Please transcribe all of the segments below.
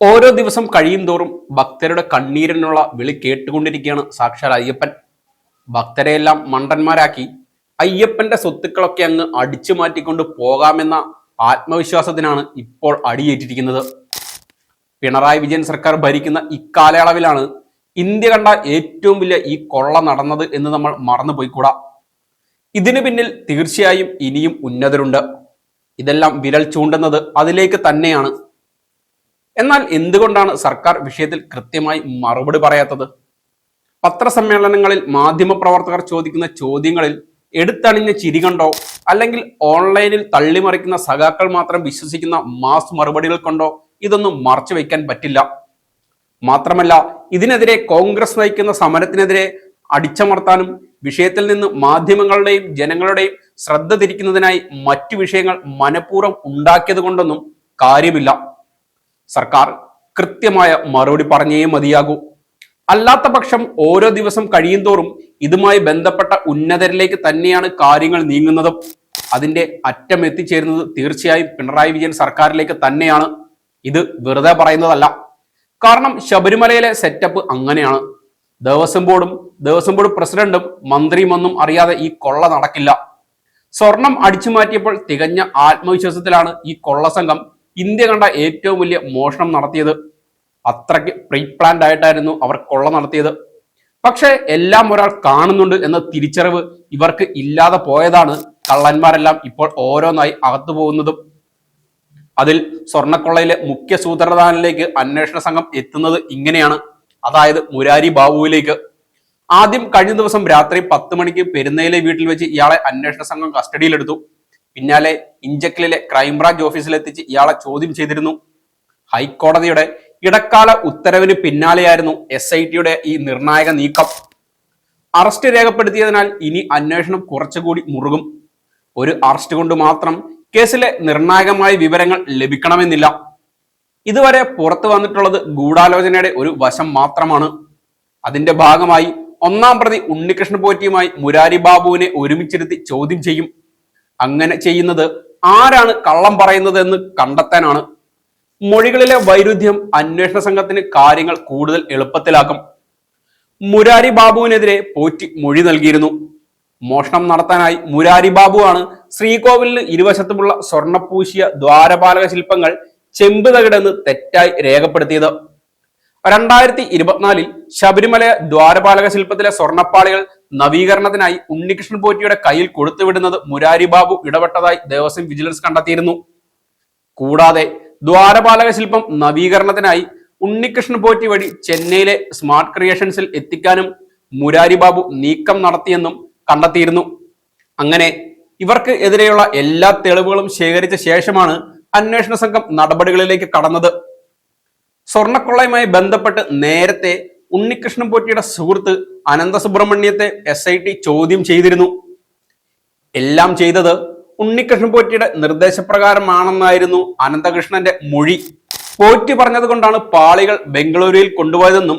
ഓരോ ദിവസം കഴിയും തോറും ഭക്തരുടെ കണ്ണീരിനുള്ള വിളി കേട്ടുകൊണ്ടിരിക്കുകയാണ് സാക്ഷാൽ അയ്യപ്പൻ. ഭക്തരെയെല്ലാം മണ്ടന്മാരാക്കി അയ്യപ്പന്റെ സ്വത്തുക്കളൊക്കെ അങ്ങ് അടിച്ചു മാറ്റിക്കൊണ്ട് പോകാമെന്ന ആത്മവിശ്വാസത്തിനാണ് ഇപ്പോൾ അടിയേറ്റിരിക്കുന്നത്. പിണറായി വിജയൻ സർക്കാർ ഭരിക്കുന്ന ഇക്കാലയളവിലാണ് ഇന്ത്യ കണ്ട ഏറ്റവും വലിയ ഈ കൊള്ള നടന്നത് എന്ന് നമ്മൾ മറന്നുപോയിക്കൂടാ. ഇതിനു പിന്നിൽ തീർച്ചയായും ഇനിയും ഉന്നതരുണ്ട്. ഇതെല്ലാം വിരൽ ചൂണ്ടുന്നത് അതിലേക്ക് തന്നെയാണ്. എന്നാൽ എന്തുകൊണ്ടാണ് സർക്കാർ വിഷയത്തിൽ കൃത്യമായി മറുപടി പറയാത്തത്? പത്രസമ്മേളനങ്ങളിൽ മാധ്യമപ്രവർത്തകർ ചോദിക്കുന്ന ചോദ്യങ്ങളിൽ എടുത്തണിഞ്ഞ ചിരി കണ്ടോ? അല്ലെങ്കിൽ ഓൺലൈനിൽ തള്ളിമറിക്കുന്ന സഖാക്കൾ മാത്രം വിശ്വസിക്കുന്ന മാസ് മറുപടികൾ കൊണ്ടോ? ഇതൊന്നും മറച്ചു വയ്ക്കാൻ പറ്റില്ല. മാത്രമല്ല ഇതിനെതിരെ കോൺഗ്രസ് നയിക്കുന്ന സമരത്തിനെതിരെ അടിച്ചമർത്താനും വിഷയത്തിൽ നിന്ന് മാധ്യമങ്ങളുടെയും ജനങ്ങളുടെയും ശ്രദ്ധ തിരിക്കുന്നതിനായി മറ്റു വിഷയങ്ങൾ മനഃപൂർവം ഉണ്ടാക്കിയത് കൊണ്ടൊന്നും കാര്യമില്ല. സർക്കാർ കൃത്യമായ മറുപടി പറഞ്ഞേ മതിയാകൂ. അല്ലാത്ത പക്ഷം ഓരോ ദിവസം കഴിയും തോറും ഇതുമായി ബന്ധപ്പെട്ട ഉന്നതരിലേക്ക് തന്നെയാണ് കാര്യങ്ങൾ നീങ്ങുന്നതും. അതിന്റെ അറ്റം എത്തിച്ചേരുന്നത് തീർച്ചയായും പിണറായി വിജയൻ സർക്കാരിലേക്ക് തന്നെയാണ്. ഇത് വെറുതെ പറയുന്നതല്ല. കാരണം ശബരിമലയിലെ സെറ്റപ്പ് അങ്ങനെയാണ്. ദേവസ്വം ബോർഡും ദേവസ്വം ബോർഡ് പ്രസിഡന്റും മന്ത്രിയുമൊന്നും അറിയാതെ ഈ കൊള്ള നടക്കില്ല. സ്വർണം അടിച്ചു മാറ്റിയപ്പോൾ തികഞ്ഞ ആത്മവിശ്വാസത്തിലാണ് ഈ കൊള്ള സംഘം ഇന്ത്യ കണ്ട ഏറ്റവും വലിയ മോഷണം നടത്തിയത് അത്രയ്ക്ക് പ്രീ പ്ലാൻഡ് ആയിട്ടായിരുന്നു അവർ കൊള്ള നടത്തിയത്. പക്ഷേ എല്ലാം ഒരാൾ കാണുന്നുണ്ട് എന്ന തിരിച്ചറിവ് ഇവർക്ക് ഇല്ലാതെ പോയതാണ് കള്ളന്മാരെല്ലാം ഇപ്പോൾ ഓരോന്നായി അകത്തു പോകുന്നതും. അതിൽ സ്വർണക്കൊള്ളയിലെ മുഖ്യ സൂത്രധാരനിലേക്ക് അന്വേഷണ സംഘം എത്തുന്നത് ഇങ്ങനെയാണ്. അതായത് മുരാരി ബാബുവിലേക്ക്. ആദ്യം കഴിഞ്ഞ ദിവസം രാത്രി പത്ത് മണിക്ക് പെരുന്നയിലെ വീട്ടിൽ വെച്ച് ഇയാളെ അന്വേഷണ സംഘം കസ്റ്റഡിയിലെടുത്തു. പിന്നാലെ ഇഞ്ചക്കലിലെ ക്രൈംബ്രാഞ്ച് ഓഫീസിലെത്തിച്ച് ഇയാളെ ചോദ്യം ചെയ്തിരുന്നു. ഹൈക്കോടതിയുടെ ഇടക്കാല ഉത്തരവിന് പിന്നാലെയായിരുന്നു എസ് ഐ ടിയുടെ ഈ നിർണായക നീക്കം. അറസ്റ്റ് രേഖപ്പെടുത്തിയതിനാൽ ഇനി അന്വേഷണം കുറച്ചുകൂടി മുറുകും. ഒരു അറസ്റ്റ് കൊണ്ട് മാത്രം കേസിലെ നിർണായകമായ വിവരങ്ങൾ ലഭിക്കണമെന്നില്ല. ഇതുവരെ പുറത്തു വന്നിട്ടുള്ളത് ഗൂഢാലോചനയുടെ ഒരു വശം മാത്രമാണ്. അതിന്റെ ഭാഗമായി ഒന്നാം പ്രതി ഉണ്ണികൃഷ്ണ പോറ്റിയുമായി മുരാരി ബാബുവിനെ ഒരുമിച്ചിരുത്തി ചോദ്യം ചെയ്യും. അങ്ങനെ ചെയ്യുന്നത് ആരാണ് കള്ളം പറയുന്നത് എന്ന് കണ്ടെത്താനാണ്. മൊഴികളിലെ വൈരുദ്ധ്യം അന്വേഷണ സംഘത്തിന് കാര്യങ്ങൾ കൂടുതൽ എളുപ്പത്തിലാക്കും. മുരാരി ബാബുവിനെതിരെ പോറ്റി മൊഴി നൽകിയിരുന്നു. മോഷണം നടത്താനായി മുരാരി ബാബുവാണ് ശ്രീകോവിലിന് ഇരുവശത്തുമുള്ള സ്വർണപൂശിയ ദ്വാരപാലക ശില്പങ്ങൾ ചെമ്പ് തകിടെന്ന് തെറ്റായി രേഖപ്പെടുത്തിയത്. രണ്ടായിരത്തി ഇരുപത്തിനാലിൽ ശബരിമല ദ്വാരപാലക ശില്പത്തിലെ സ്വർണപ്പാളികൾ നവീകരണത്തിനായി ഉണ്ണികൃഷ്ണൻ പോറ്റിയുടെ കയ്യിൽ കൊടുത്തുവിടുന്നത് മുരാരി ബാബു ഇടപെട്ടതായി ദേവസ്വം വിജിലൻസ് കണ്ടെത്തിയിരുന്നു. കൂടാതെ ദ്വാരപാലക ശില്പം നവീകരണത്തിനായി ഉണ്ണികൃഷ്ണൻ പോറ്റി വഴി ചെന്നൈയിലെ സ്മാർട്ട് ക്രിയേഷൻസിൽ എത്തിക്കാനും മുരാരി ബാബു നീക്കം നടത്തിയെന്നും കണ്ടെത്തിയിരുന്നു. അങ്ങനെ ഇവർക്ക് എതിരെയുള്ള എല്ലാ തെളിവുകളും ശേഖരിച്ച ശേഷമാണ് അന്വേഷണ സംഘം നടപടികളിലേക്ക് കടന്നത്. സ്വർണക്കൊള്ളയുമായി ബന്ധപ്പെട്ട് നേരത്തെ ഉണ്ണികൃഷ്ണൻ പോറ്റിയുടെ സുഹൃത്ത് അനന്തസുബ്രഹ്മണ്യത്തെ എസ് ഐ ടി ചോദ്യം ചെയ്തിരുന്നു. എല്ലാം ചെയ്തത് ഉണ്ണികൃഷ്ണൻ പോറ്റിയുടെ നിർദ്ദേശപ്രകാരമാണെന്നായിരുന്നു അനന്തകൃഷ്ണന്റെ മൊഴി. പോറ്റി പറഞ്ഞത് കൊണ്ടാണ് പാളികൾ ബംഗളൂരുവിൽ കൊണ്ടുപോയതെന്നും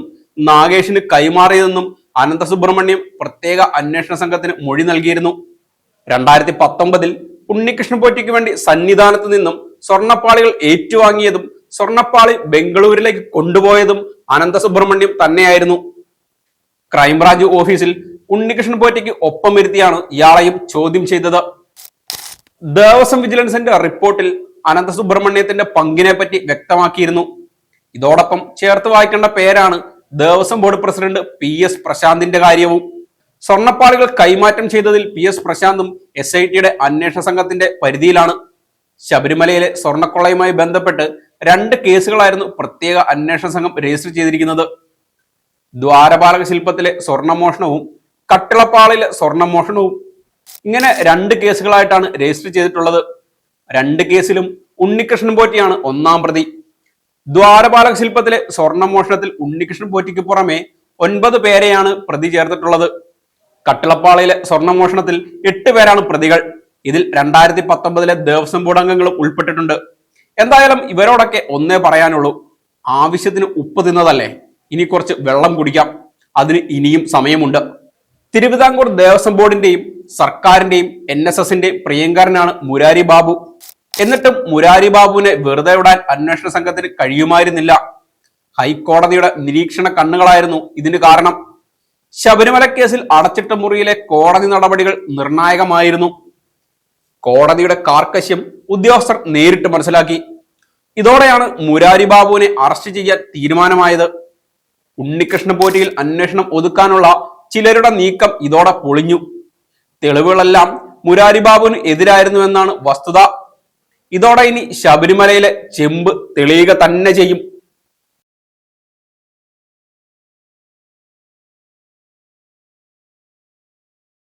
നാഗേഷിന് കൈമാറിയതെന്നും അനന്തസുബ്രഹ്മണ്യം പ്രത്യേക അന്വേഷണ സംഘത്തിന് മൊഴി നൽകിയിരുന്നു. രണ്ടായിരത്തി പത്തൊമ്പതിൽ ഉണ്ണികൃഷ്ണൻ പോറ്റിക്ക് വേണ്ടി സന്നിധാനത്ത് നിന്നും സ്വർണപ്പാളികൾ ഏറ്റുവാങ്ങിയതും സ്വർണപ്പാളി ബംഗളൂരിലേക്ക് കൊണ്ടുപോയതും അനന്തസുബ്രഹ്മണ്യം തന്നെയായിരുന്നു. ക്രൈംബ്രാഞ്ച് ഓഫീസിൽ ഉണ്ണികൃഷ്ണൻ പോറ്റയ്ക്ക് ഒപ്പം വരുത്തിയാണ് ഇയാളെയും ചോദ്യം ചെയ്തത്. ദേവസ്വം വിജിലൻസിന്റെ റിപ്പോർട്ടിൽ അനന്തസുബ്രഹ്മണ്യത്തിന്റെ പങ്കിനെ പറ്റി വ്യക്തമാക്കിയിരുന്നു. ഇതോടൊപ്പം ചേർത്ത് വായിക്കേണ്ട പേരാണ് Devaswom board president P S പ്രശാന്തിന്റെ കാര്യവും. സ്വർണപ്പാളികൾ കൈമാറ്റം ചെയ്തതിൽ പി എസ് പ്രശാന്തും എസ് ഐ ടിയുടെ അന്വേഷണ സംഘത്തിന്റെ പരിധിയിലാണ്. ശബരിമലയിലെ സ്വർണക്കൊള്ളയുമായി ബന്ധപ്പെട്ട് രണ്ട് കേസുകളായിരുന്നു പ്രത്യേക അന്വേഷണ സംഘം രജിസ്റ്റർ ചെയ്തിരിക്കുന്നത്. ദ്വാരപാലക ശില്പത്തിലെ സ്വർണമോഷണവും കട്ടിളപ്പാളിലെ സ്വർണമോഷണവും ഇങ്ങനെ രണ്ട് കേസുകളായിട്ടാണ് രജിസ്റ്റർ ചെയ്തിട്ടുള്ളത്. രണ്ട് കേസിലും ഉണ്ണികൃഷ്ണൻ പോറ്റിയാണ് ഒന്നാം പ്രതി. ദ്വാരപാലക ശില്പത്തിലെ സ്വർണമോഷണത്തിൽ ഉണ്ണികൃഷ്ണൻ പോറ്റിക്ക് പുറമെ ഒൻപത് പേരെയാണ് പ്രതി ചേർത്തിട്ടുള്ളത്. കട്ടിളപ്പാളയിലെ സ്വർണമോഷണത്തിൽ എട്ട് പേരാണ് പ്രതികൾ. ഇതിൽ രണ്ടായിരത്തി പത്തൊമ്പതിലെ ദേവസ്വം ബോർഡ് അംഗങ്ങളും ഉൾപ്പെട്ടിട്ടുണ്ട്. എന്തായാലും ഇവരോടൊക്കെ ഒന്നേ പറയാനുള്ളൂ. ആവശ്യത്തിന് ഉപ്പ് തിന്നതല്ലേ? ഇനി കുറച്ച് വെള്ളം കുടിക്കാം. അതിന് ഇനിയും സമയമുണ്ട്. തിരുവിതാംകൂർ ദേവസ്വം ബോർഡിന്റെയും സർക്കാരിന്റെയും എൻ എസ് എസിന്റെയും പ്രിയങ്കരനാണ് മുരാരി ബാബു. എന്നിട്ടും മുരാരി ബാബുവിനെ വെറുതെ വിടാൻ അന്വേഷണ സംഘത്തിന് കഴിയുമായിരുന്നില്ല. ഹൈക്കോടതിയുടെ നിരീക്ഷണ കണ്ണുകളായിരുന്നു ഇതിന് കാരണം. ശബരിമല കേസിൽ അടച്ചിട്ട മുറിയിലെ കോടതി നടപടികൾ നിർണായകമായിരുന്നു. കോടതിയുടെ കാർക്കശ്യം ഉദ്യോഗസ്ഥർ നേരിട്ട് മനസ്സിലാക്കി. ഇതോടെയാണ് മുരാരി ബാബുവിനെ അറസ്റ്റ് ചെയ്യാൻ തീരുമാനമായത്. ഉണ്ണികൃഷ്ണ പോറ്റിയിൽ അന്വേഷണം ഒതുക്കാനുള്ള ചിലരുടെ നീക്കം ഇതോടെ പൊളിഞ്ഞു. തെളിവുകളെല്ലാം മുരാരി ബാബുവിന് എതിരായിരുന്നുവെന്നാണ് വസ്തുത. ഇതോടെ ഇനി ശബരിമലയിലെ ചെമ്പ് തെളിയുക തന്നെ ചെയ്യും.